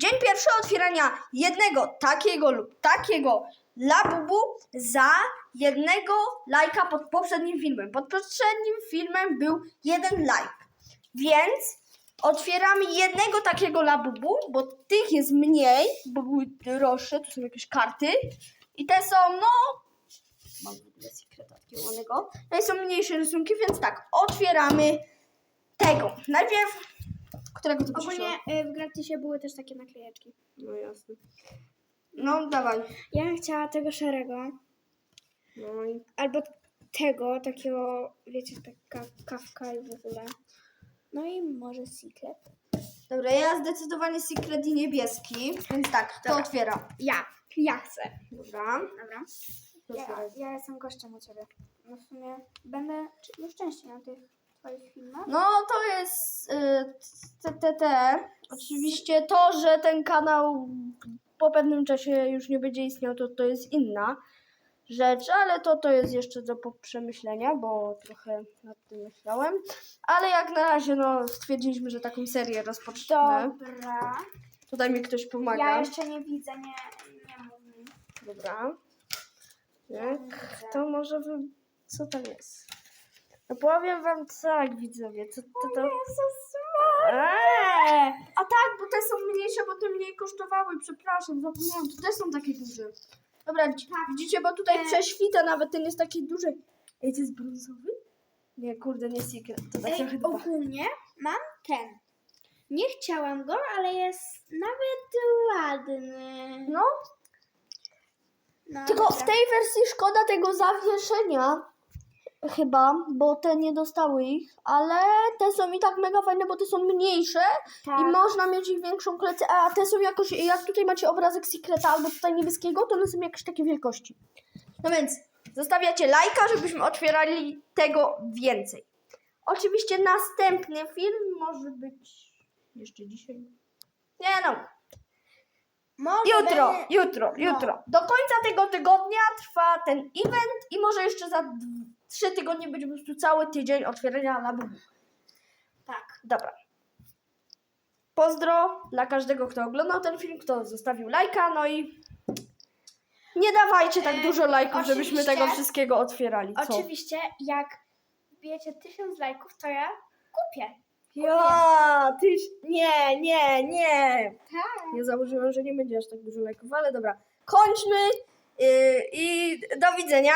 Dzień pierwszy otwierania jednego takiego lub takiego labubu za jednego lajka pod poprzednim filmem. Pod poprzednim filmem był jeden like. Więc otwieramy jednego takiego labubu, bo tych jest mniej, bo były droższe, tu są jakieś karty. I te są, no... Mam w ogóle ładnego. No i są mniejsze rysunki, więc tak, otwieramy tego. Najpierw... Którego ty Ogólnie poprosiła? y, w gratisie były też takie naklejeczki. No jasne. No dawaj. Ja bym chciała tego szarego, No i albo tego, takiego, wiecie, taka kawka i w ogóle. No i może Secret. Dobra, ja zdecydowanie secret i niebieski, więc tak, to Dobra. otwiera. Ja, ja chcę. Dobra. Dobra. to Ja, otwieraj. ja jestem gościem u Ciebie. No w sumie będę czy- już częściej na tych. No to jest y, TTT. Oczywiście to, że ten kanał po pewnym czasie już nie będzie istniał, to to jest inna rzecz, ale to to jest jeszcze do przemyślenia, bo trochę nad tym myślałem. Ale jak na razie no stwierdziliśmy, że taką serię rozpocznę. Dobra. Tutaj mi ktoś pomaga. Ja jeszcze nie widzę, nie, nie mów mi. Dobra. Ja Jak nie to może wy... Co tam jest? No powiem wam tak, widzowie, co to to... Eee! A tak, bo te są mniejsze, bo te mniej kosztowały, przepraszam, zapomniałam, to te są takie duże. Dobra, widz- widzicie, bo tutaj E. prześwita nawet, ten jest taki duży. Ej, to jest brązowy? Nie, kurde, nie secret, to tak Ej, trochę dba. ogólnie mam ten. Nie chciałam go, ale jest nawet ładny. No, No, tylko w dobra. tej wersji szkoda tego zawieszenia, chyba, bo te nie dostały ich, ale te są i tak mega fajne, bo te są mniejsze tak. i można mieć ich większą kolekcję, a te są jakoś, jak tutaj macie obrazek Secreta albo tutaj niebieskiego, to one są jakieś takie wielkości. No więc zostawiacie lajka, żebyśmy otwierali tego więcej. Oczywiście następny film może być jeszcze dzisiaj. Nie no, Może jutro, jutro, no. jutro. Do końca tego tygodnia trwa ten event i może jeszcze za trzy tygodnie będzie po prostu cały tydzień otwierania labubu. Tak. Dobra. Pozdro dla każdego, kto oglądał ten film, kto zostawił lajka, no i nie dawajcie tak E, dużo lajków, żebyśmy tego wszystkiego otwierali. Co? Oczywiście, jak wbijecie tysiąc lajków, to ja kupię. Ja, tyś... Nie, nie, nie. Tak. Ja założyłam, że nie będzie aż tak dużo lajków, ale dobra. Kończmy i do widzenia.